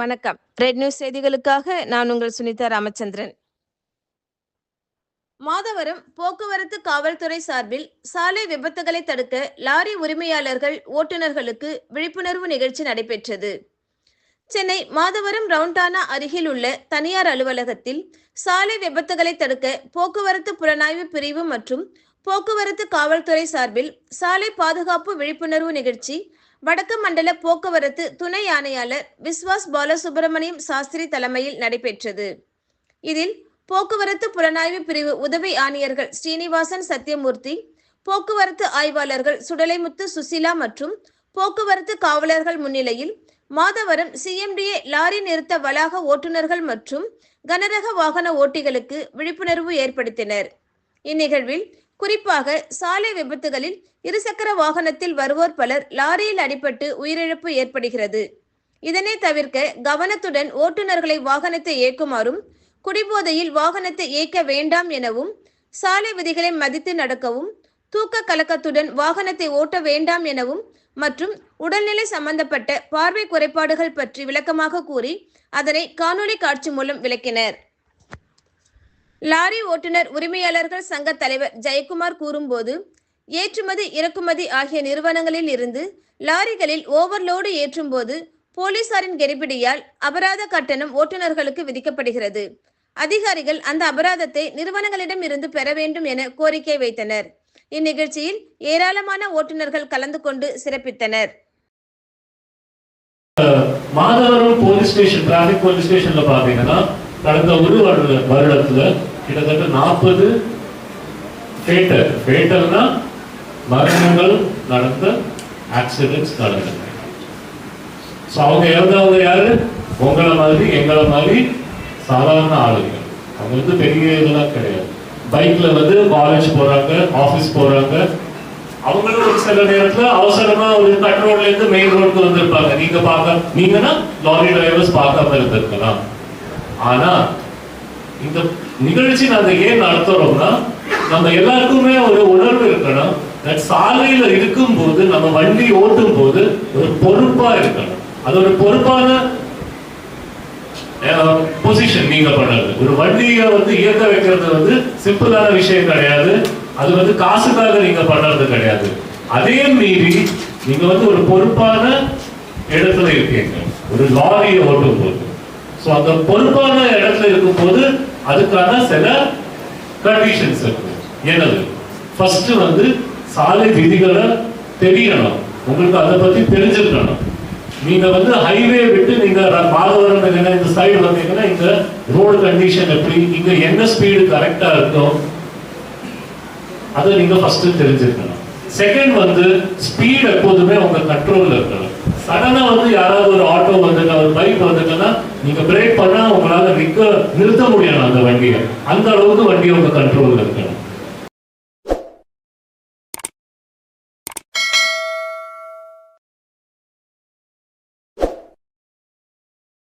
வணக்கம். Red news செய்திகளுக்காக நான் உங்கள் சுனிதா ராமச்சந்திரன். மாதவரம் போக்குவரத்து காவல்துறை சார்பில் சாலை விபத்துகளை தடுக்க லாரி உரிமையாளர்கள் ஓட்டுநர்களுக்கு விழிப்புணர்வு நிகழ்ச்சி நடைபெற்றது. சென்னை மாதவரம் ரவுண்டானா அருகில் உள்ள தனியார் அலுவலகத்தில் சாலை விபத்துகளை தடுக்க போக்குவரத்து புலனாய்வு பிரிவு மற்றும் போக்குவரத்து காவல்துறை சார்பில் சாலை பாதுகாப்பு விழிப்புணர்வு நிகழ்ச்சி வடக்கு மண்டல போக்குவரத்து துணை ஆணையாளர் விஸ்வாஸ் பாலசுப்ரமணியம் சாஸ்திரி தலைமையில் நடைபெற்றது. இதில் போக்குவரத்து புலனாய்வு பிரிவு உதவி ஆணையர்கள் ஸ்ரீனிவாசன் சத்யமூர்த்தி போக்குவரத்து ஆய்வாளர்கள் சுடலைமுத்து சுசிலா மற்றும் போக்குவரத்து காவலர்கள் முன்னிலையில் மாதவரம் சிஎம்டிஏ லாரி நிறுத்த வளாக ஓட்டுநர்கள் மற்றும் கனரக வாகன ஓட்டிகளுக்கு விழிப்புணர்வு ஏற்படுத்தினர். இந்நிகழ்வில் குறிப்பாக சாலை விபத்துகளில் இருசக்கர வாகனத்தில் வருவோர் பலர் லாரியில் அடிபட்டு உயிரிழப்பு ஏற்படுகிறது. இதனை தவிர்க்க கவனத்துடன் ஓட்டுநர்களை வாகனத்தை இயக்குமாறும் குடிபோதையில் வாகனத்தை இயக்க வேண்டாம் எனவும் சாலை விதிகளை மதித்து நடக்கவும் தூக்க கலக்கத்துடன் வாகனத்தை ஓட்ட வேண்டாம் எனவும் மற்றும் உடல்நிலை சம்பந்தப்பட்ட பார்வை குறைபாடுகள் பற்றி விளக்கமாக கூறி அதனை காணொளி காட்சி மூலம் விளக்கினர். லாரி ஓட்டுநர் உரிமையாளர்கள் சங்க தலைவர் ஜெயக்குமார் கூறும்போது ஏற்றுமதி இறக்குமதி ஆகிய நிறுவனங்களில் இருந்து லாரிகளில் ஓவர்லோடு ஏற்றும்போது போலீசாரின் கெரிபிடியால் அபராத கட்டணம் ஓட்டுநர்களுக்கு விதிக்கப்படுகிறது. அதிகாரிகள் அந்த அபராதத்தை நிறுவனங்களிடம் இருந்து பெற வேண்டும் என கோரிக்கை வைத்தனர். இந்நிகழ்ச்சியில் ஏராளமான ஓட்டுநர்கள் கலந்து கொண்டு சிறப்பித்தனர். Madhavaram police station traffic police ஸ்டேஷன்ல பாத்தீங்கன்னா கடந்த ஒரு வருட வருடத்துல கிட்டத்தட்ட நாற்பது ஃபேட்டர் ஃபேட்டர்னா மரணங்கள் நடந்த ஆக்சிடென்ட்ஸ் நடந்தது. ஸோ அவங்க இறந்தவங்க யாரு? உங்களை மாதிரி எங்களை மாதிரி சாதாரண ஆளுங்க. அவங்க வந்து பெரிய இதெல்லாம் கிடையாது. பைக்ல வந்து காலேஜ் போறாங்க ஆஃபீஸ் போறாங்க. அவங்களும் ஒரு சில நேரத்துல அவசரமா ஒரு கட் ரோட்ல இருந்து மெயின் ரோடுக்கு வந்திருப்பாங்க. நீங்க பார்க்க நீங்கன்னா லாரி டிரைவர்ஸ் பார்க்காம இருந்திருக்கலாம். ஆனா இந்த நிகழ்ச்சி நாங்க ஏன் நடத்துறோம்னா நம்ம எல்லாருக்குமே ஒரு உணர்வு இருக்கணும். சாலையில இருக்கும் போது நம்ம வண்டி ஓட்டும் போது ஒரு பொறுப்பா இருக்கணும். அது ஒரு பொறுப்பான பொசிஷன் நீங்க பண்றது ஒரு வண்டியை வந்து இயக்க வைக்கிறது வந்து சிம்பிளான விஷயம் கிடையாது. அது வந்து காசுக்காக நீங்க பண்றது கிடையாது. அதே மீறி நீங்க வந்து ஒரு பொறுப்பான இடத்துல இருக்கீங்க. ஒரு லாரியை ஓட்டும் போது ஸோ அந்த பொறுப்பான இடத்துல இருக்கும்போது அதுக்கான சில கண்டிஷன்ஸ் இருக்கு. என்னது? ஃபர்ஸ்ட் வந்து சாலை விதிகளை தெரியணும். உங்களுக்கு அதை பத்தி தெரிஞ்சிருக்கணும். நீங்க வந்து ஹைவே விட்டு நீங்க ர- மாதவரம் இல்லைன்னா இந்த சைடு வந்தீங்கன்னா இங்க ரோடு கண்டிஷன் எப்படி இங்க என்ன ஸ்பீடு கரெக்டா இருக்கும் அதை நீங்க ஃபர்ஸ்ட் தெரிஞ்சிருக்கணும். செகண்ட் வந்து ஸ்பீட் எப்போதுமே உங்க கண்ட்ரோல்ல இருக்கணும். சடனா வந்து யாராவது ஒரு ஆட்டோ வந்துட்டா ஒரு பைக் வந்துட்டுன்னா நீங்க பிரேக் பண்ணா உங்களால நிக்க நிறுத்த முடியாது அந்த வண்டியை. அந்த அளவுக்கு வண்டி உங்க கண்ட்ரோல் இருக்கணும்.